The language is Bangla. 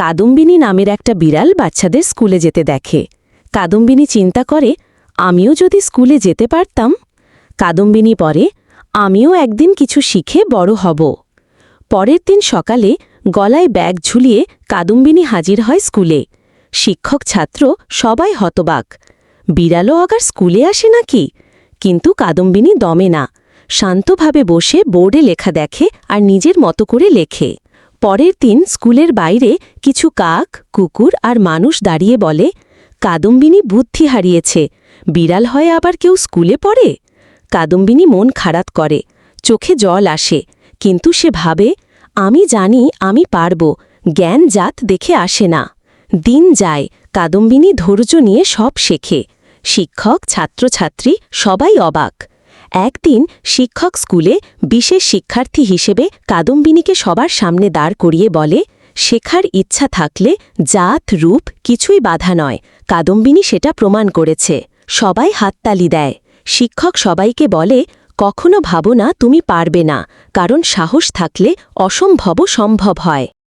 কাদম্বিনী নামের একটা বিড়াল বাচ্চাদের স্কুলে যেতে দেখে। কাদম্বিনী চিন্তা করে, আমিও যদি স্কুলে যেতে পারতাম? কাদম্বিনী পরে, আমিও একদিন কিছু শিখে বড় হব। পরের দিন সকালে গলায় ব্যাগ ঝুলিয়ে কাদম্বিনী হাজির হয় স্কুলে। শিক্ষক ছাত্র সবাই হতবাক, বিড়ালও আগার স্কুলে আসে নাকি? কিন্তু কাদম্বিনী দমে না, শান্তভাবে বসে বোর্ডে লেখা দেখে আর নিজের মতো করে লেখে। পরের দিন স্কুলের বাইরে কিছু কাক, কুকুর আর মানুষ দাঁড়িয়ে বলে, কাদম্বিনী বুদ্ধি হারিয়েছে, বিড়াল হয়ে আবার কেউ স্কুলে পড়ে? কাদম্বিনী মন খারাপ করে, চোখে জল আসে, কিন্তু সে ভাবে, আমি জানি আমি পারব, জ্ঞান জাত দেখে আসে না। দিন যায়, কাদম্বিনী ধৈর্য নিয়ে সব শেখে। শিক্ষক, ছাত্রছাত্রী, সবাই অবাক। একদিন শিক্ষক স্কুলে বিশেষ শিক্ষার্থী হিসেবে কাদম্বিনীকে সবার সামনে দাঁড় করিয়ে বলে, শেখার ইচ্ছা থাকলে জাত, রূপ কিছুই বাধা নয়। কাদম্বিনী সেটা প্রমাণ করেছে। সবাই হাততালি দেয়। শিক্ষক সবাইকে বলে, কখনো ভাবো না তুমি পারবে না। কারণ সাহস থাকলে অসম্ভবও সম্ভব হয়।